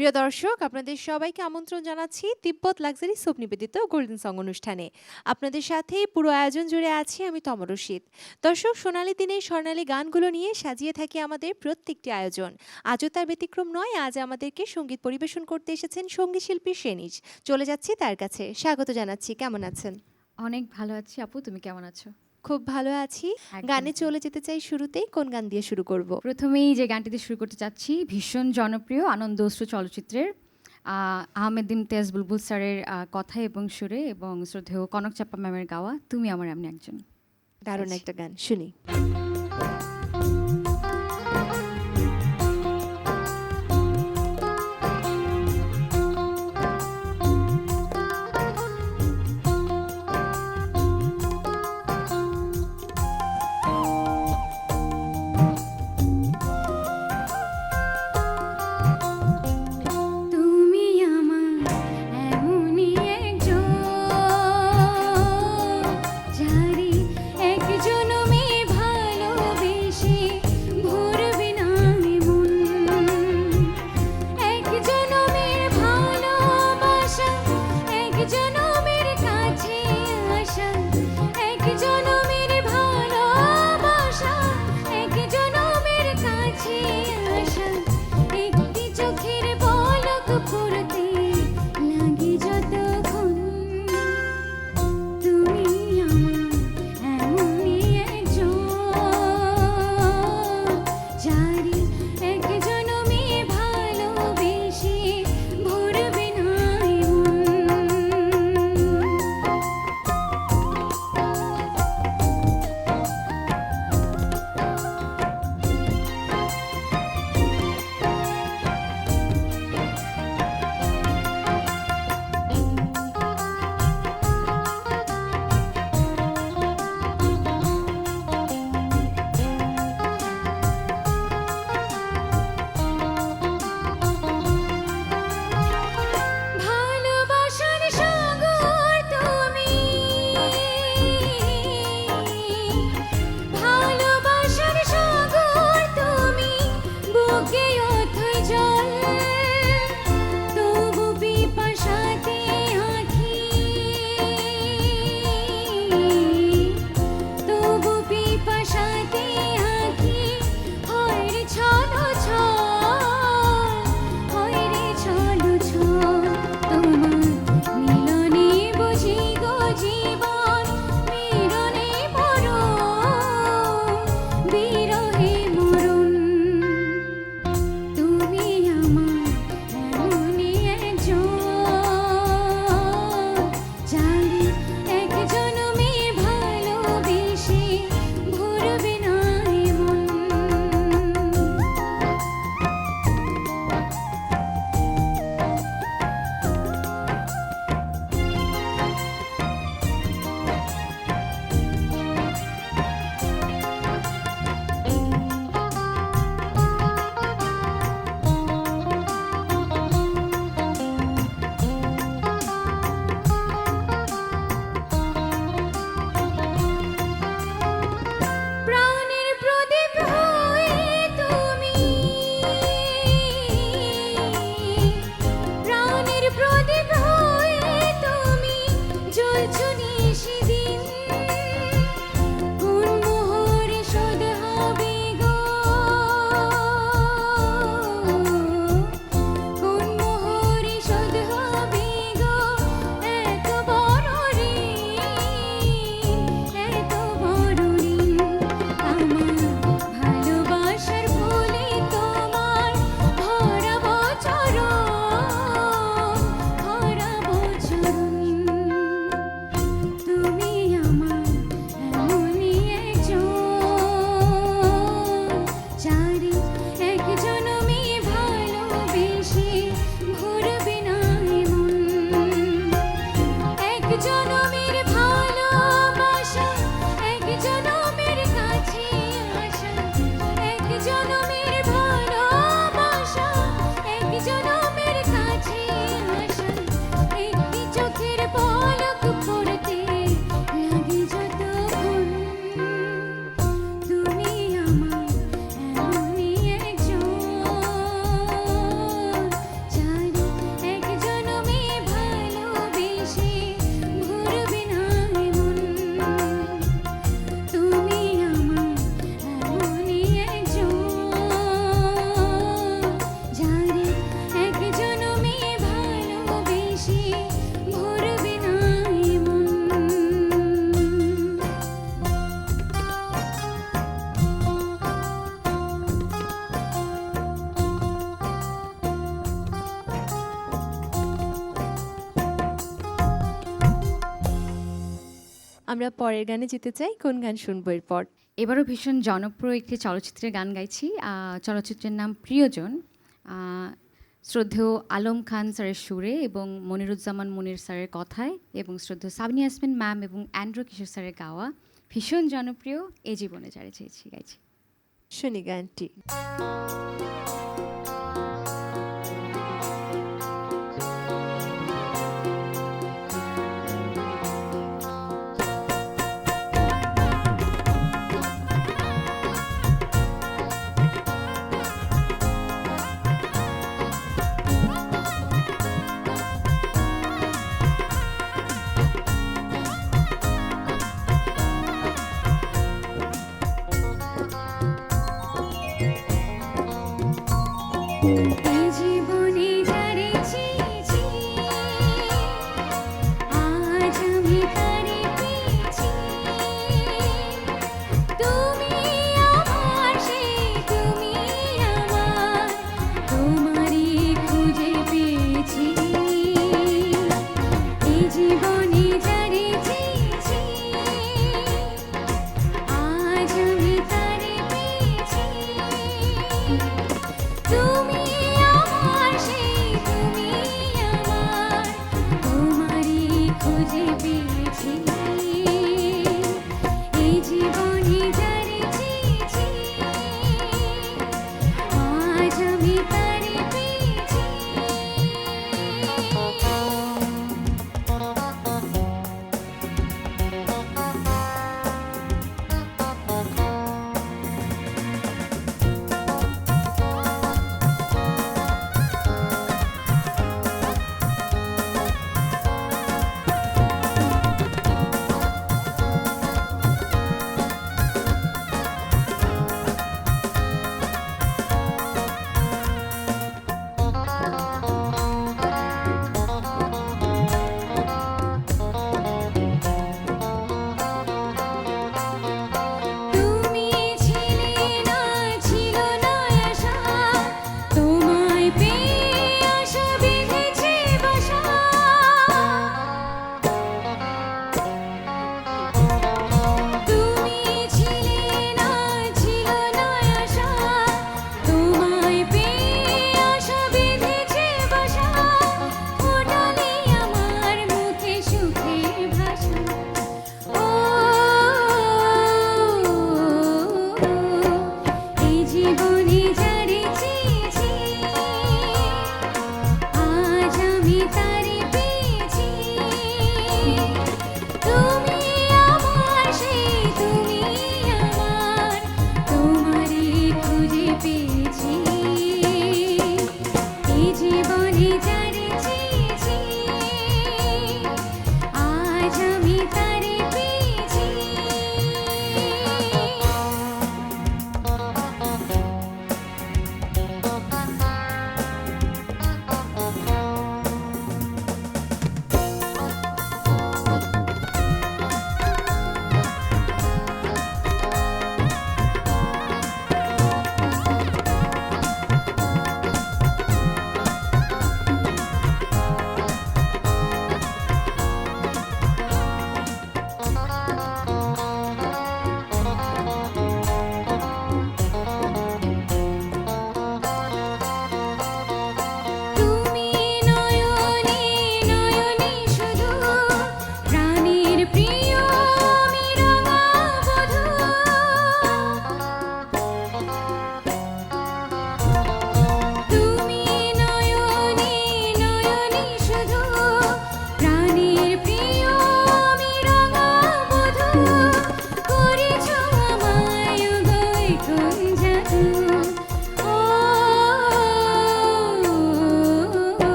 প্রিয় দর্শক, আপনাদের সবাইকে আমন্ত্রণ জানাচ্ছি তিব্বত লাক্সারি সোপ নিবেদিত গোল্ডেন সং অনুষ্ঠানে। আপনাদের সাথে পুরো আয়োজন জুড়ে আছি আমি তমর রশিদ। দর্শক, সোনালী দিনে স্বর্ণালী গানগুলো নিয়ে সাজিয়ে থাকি আমাদের প্রত্যেকটি আয়োজন। আজও তার ব্যতিক্রম নয়, আজ আমাদেরকে সংগীত পরিবেশন করতে এসেছেন সংগীত শিল্পী সেনিজ চলে যাচ্ছি তার কাছে। স্বাগত জানাচ্ছি, কেমন আছেন? অনেক ভালো আছি আপু, তুমি কেমন আছো? খুব ভালো আছি। গানে চলে যেতে চাই শুরুতেই কোন গান দিয়ে শুরু করব? প্রথমেই যে গানটি দিয়ে শুরু করতে চাচ্ছি ভীষণ জনপ্রিয় আনন্দ অশ্রু চলচ্চিত্রের আহ, আহমেদিন তেজ বুলবুল স্যারের কথা এবং সুরে এবং শ্রদ্ধেয় কনক চাপ্পা ম্যামের গাওয়া তুমি আমার এমনি একজন। দারুণ আচ্ছা। একটা গান শুনি। আমরা পরের গানে যেতে চাই। কোন গান শুনব এরপর? এবারও ভীষণ জনপ্রিয় একটি চলচ্চিত্রের গান গাইছি। চলচ্চিত্রের নাম প্রিয়জন। শ্রদ্ধেয় আলম খান স্যারের সুরে এবং মনিরুজ্জামান মনির স্যারের কথায় এবং শ্রদ্ধেয় সাবনি ইয়াসমিন ম্যাম এবং অ্যান্ড্রো কিশোর স্যারের গাওয়া ভীষণ জনপ্রিয়। এ জীবনে যারে চেয়েছি গাইছি। শুনি গানটি।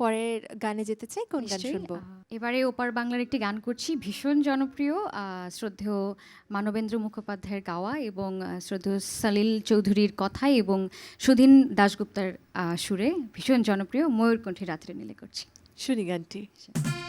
পরের গানে যেতে চাই কোন গান শুনব? এবারে ওপার বাংলার একটি গান করছি ভীষণ জনপ্রিয় শ্রদ্ধেয় মানবেন্দ্র মুখোপাধ্যায়ের গাওয়া এবং শ্রদ্ধেয় সালিল চৌধুরীর কথা এবং সুধীন দাশগুপ্তার সুরে ভীষণ জনপ্রিয় ময়ূরকণ্ঠী রাত্রে নিলে করছি। শুনি গানটি। আচ্ছা।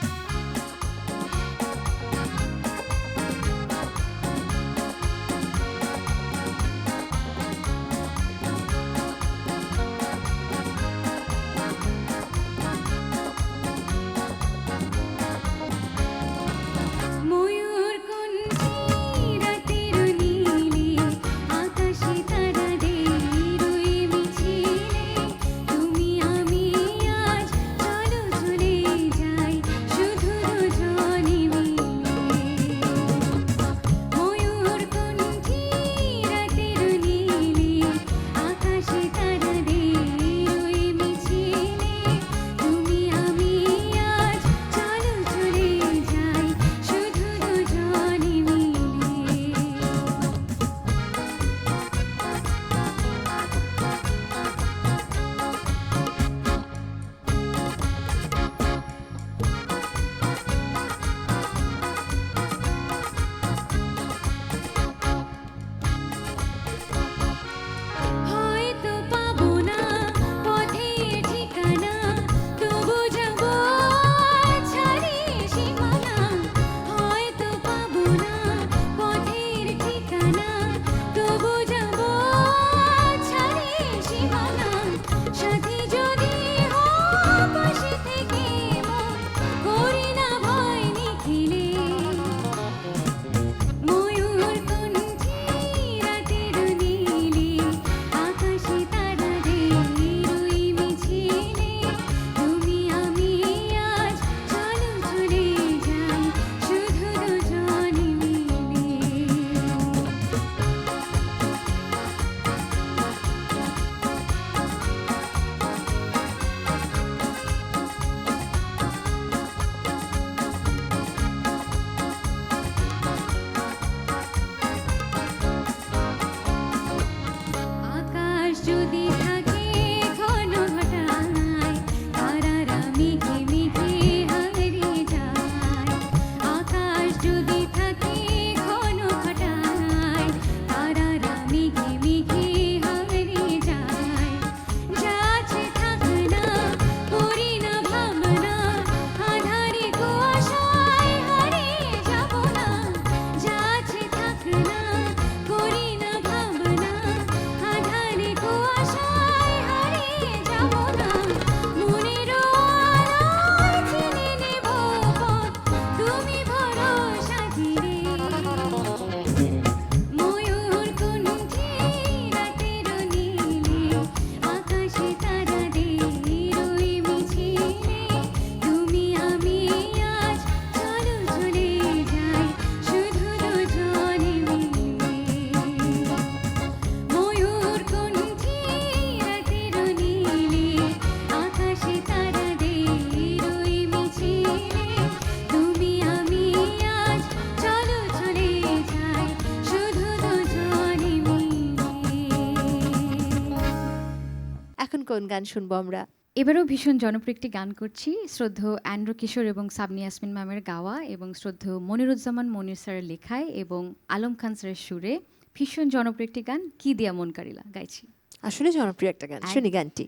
কোন গান শুনব আমরা। এবারও ভীষণ জনপ্রিয় একটি গান করছি শ্রদ্ধ অ্যান্ড্রু কিশোর এবং সাবনি আসমিন ম্যামের গাওয়া এবং শ্রদ্ধ মনিরুজ্জামান মনির স্যারের লেখায় এবং আলম খান স্যারের সুরে ভীষণ জনপ্রিয় একটি গান কি দিয়া মন কারিলা গাইছি। আসলে জনপ্রিয় একটা গান শুনি গানটি।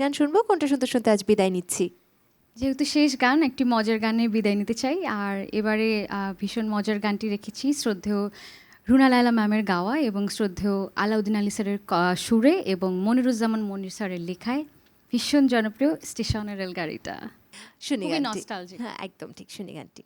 গান শুনব কোনটা শুনতে শুনতে আজ বিদায় নিচ্ছি। যেহেতু শেষ গান একটি মজার গানে বিদায় নিতে চাই। আর এবারে ভীষণ মজার গানটি রেখেছি শ্রদ্ধেয় রুনা লায়লা ম্যামের গাওয়া এবং শ্রদ্ধেয় আলাউদ্দিন আলী স্যারের সুরে এবং মনিরুজ্জামান মনির স্যারের লেখায় ভীষণ জনপ্রিয় স্টেশনের রেলগাড়িটা। শুনি গানটি। হ্যাঁ একদম ঠিক শুনি গানটি।